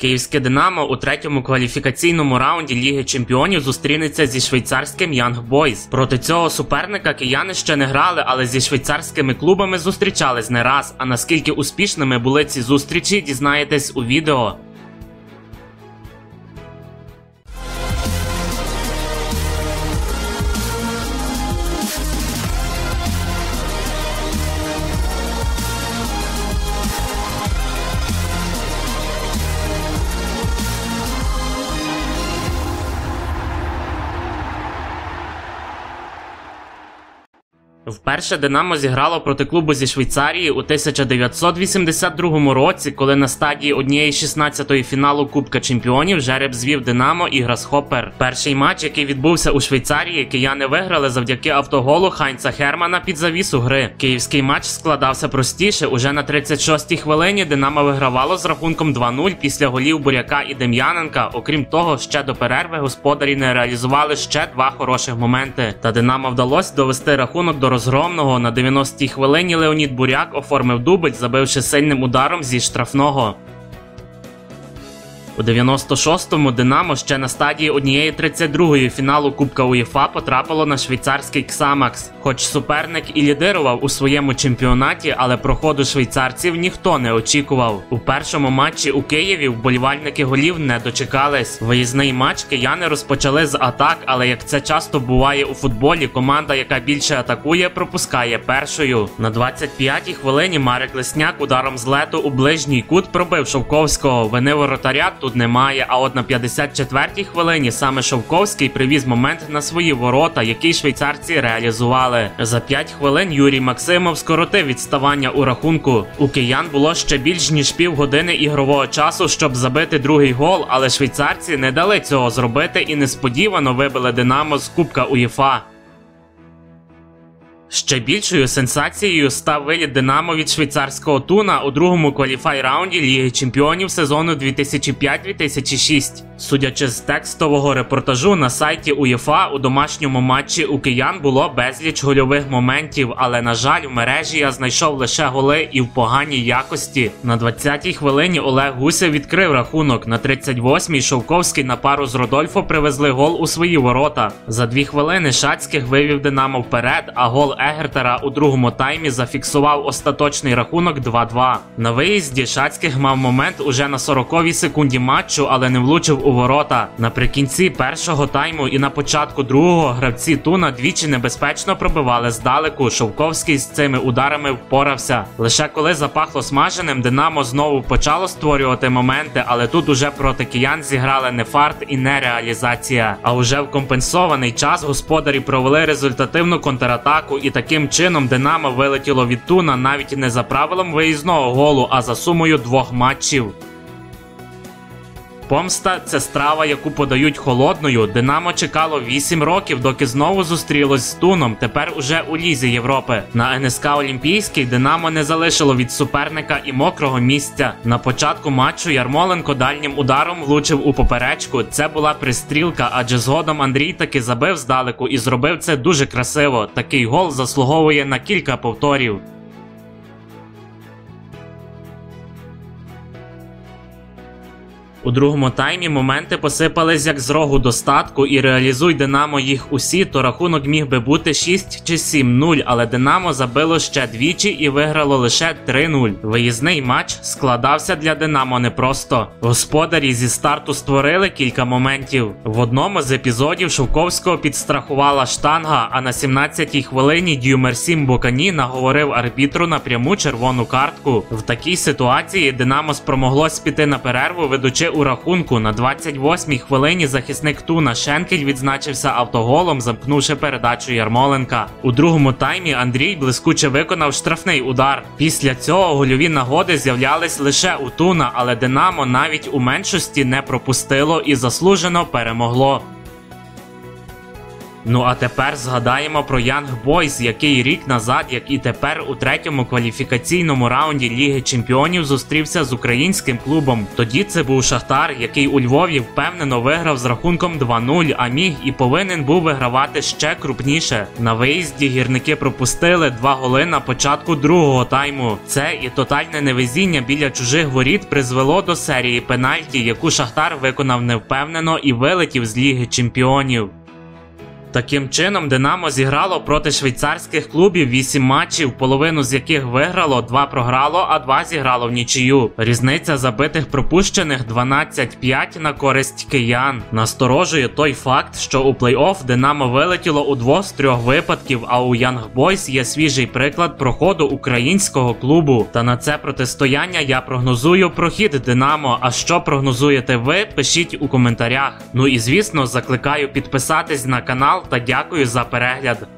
Київське Динамо у третьому кваліфікаційному раунді Ліги Чемпіонів зустрінеться зі швейцарським Young Boys. Проти цього суперника кияни ще не грали, але зі швейцарськими клубами зустрічались не раз. А наскільки успішними були ці зустрічі, дізнаєтесь у відео. Вперше Динамо зіграло проти клубу зі Швейцарії у 1982 році, коли на стадії однієї 16-ї фіналу Кубка Чемпіонів жереб звів Динамо і Грасхопер. Перший матч, який відбувся у Швейцарії, кияни виграли завдяки автоголу Хайнца Хермана під завісу гри. Київський матч складався простіше. Уже на 36-й хвилині Динамо вигравало з рахунком 2-0 після голів Буряка і Дем'яненка. Окрім того, ще до перерви господарі не реалізували ще два хороших моменти. Та Динамо вдалося довести рахунок до розгромного на 90-й хвилині Леонід Буряк оформив дубль, забивши сильним ударом зі штрафного. У 96-му Динамо ще на стадії однієї 32-ї фіналу Кубка УЄФА потрапило на швейцарський Ксамакс. Хоч суперник і лідирував у своєму чемпіонаті, але проходу швейцарців ніхто не очікував. У першому матчі у Києві вболівальники голів не дочекались. Виїзний матч кияни розпочали з атак, але як це часто буває у футболі, команда, яка більше атакує, пропускає першою. На 25-й хвилині Марик Лесняк ударом з лету у ближній кут пробив Шовковського. Вини воротаря тут немає. А от на 54-й хвилині саме Шовковський привіз момент на свої ворота, який швейцарці реалізували. За 5 хвилин Юрій Максимов скоротив відставання у рахунку. У киян було ще більш ніж півгодини ігрового часу, щоб забити другий гол, але швейцарці не дали цього зробити і несподівано вибили Динамо з Кубка УЄФА. Ще більшою сенсацією став виліт Динамо від швейцарського туна у другому кваліфай раунді Ліги Чемпіонів сезону 2005-2006. Судячи з текстового репортажу на сайті УЄФА у домашньому матчі у киян було безліч гольових моментів, але на жаль, в мережі я знайшов лише голи і в поганій якості. На 20-й хвилині Олег Гуся відкрив рахунок. На 38-й Шовковський на пару з Родольфо привезли гол у свої ворота. За дві хвилини Шацьких вивів Динамо вперед, а гол Егертера у другому таймі зафіксував остаточний рахунок 2-2. На виїзді Шацьких мав момент уже на 40-й секунді матчу, але не влучив у ворота. Наприкінці першого тайму і на початку другого гравці Туна двічі небезпечно пробивали здалеку. Шовковський з цими ударами впорався. Лише коли запахло смаженим, Динамо знову почало створювати моменти, але тут уже проти киян зіграли не фарт і не реалізація. А уже в компенсований час господарі провели результативну контратаку, і таким чином Динамо вилетіло від Туна навіть не за правилом виїзного голу, а за сумою двох матчів. Помста це страва, яку подають холодною. Динамо чекало 8 років, доки знову зустрілось з Туном. Тепер уже у лізі Європи. На НСК Олімпійський Динамо не залишило від суперника і мокрого місця. На початку матчу Ярмоленко дальнім ударом влучив у поперечку. Це була пристрілка, адже згодом Андрій таки забив здалеку і зробив це дуже красиво. Такий гол заслуговує на кілька повторів. У другому таймі моменти посипались як з рогу достатку, і реалізуй Динамо їх усі, то рахунок міг би бути 6 чи 7-0, але Динамо забило ще двічі і виграло лише 3-0. Виїзний матч складався для Динамо непросто. Господарі зі старту створили кілька моментів. В одному з епізодів Шовковського підстрахувала штанга, а на 17-й хвилині Дюмерсім Бокані наговорив арбітру на пряму червону картку. В такій ситуації Динамо спромоглось піти на перерву, ведучи у рахунку на 28-й хвилині захисник Туна Шенкель відзначився автоголом, замкнувши передачу Ярмоленка. У другому таймі Андрій блискуче виконав штрафний удар. Після цього гольові нагоди з'являлись лише у Туна, але Динамо навіть у меншості не пропустило і заслужено перемогло. Ну а тепер згадаємо про Young Boys, який рік назад, як і тепер, у третьому кваліфікаційному раунді Ліги Чемпіонів зустрівся з українським клубом. Тоді це був Шахтар, який у Львові впевнено виграв з рахунком 2-0, а міг і повинен був вигравати ще крупніше. На виїзді гірники пропустили два голи на початку другого тайму. Це і тотальне невезіння біля чужих воріт призвело до серії пенальті, яку Шахтар виконав невпевнено і вилетів з Ліги Чемпіонів. Таким чином, Динамо зіграло проти швейцарських клубів 8 матчів, половину з яких виграло, 2 програло, а 2 зіграло в нічию. Різниця забитих пропущених 12-5 на користь киян. Насторожує той факт, що у плей-офф Динамо вилетіло у двох з трьох випадків, а у Young Boys є свіжий приклад проходу українського клубу. Та на це протистояння я прогнозую прохід Динамо. А що прогнозуєте ви? Пишіть у коментарях. Ну і звісно, закликаю підписатись на канал та дякую за перегляд.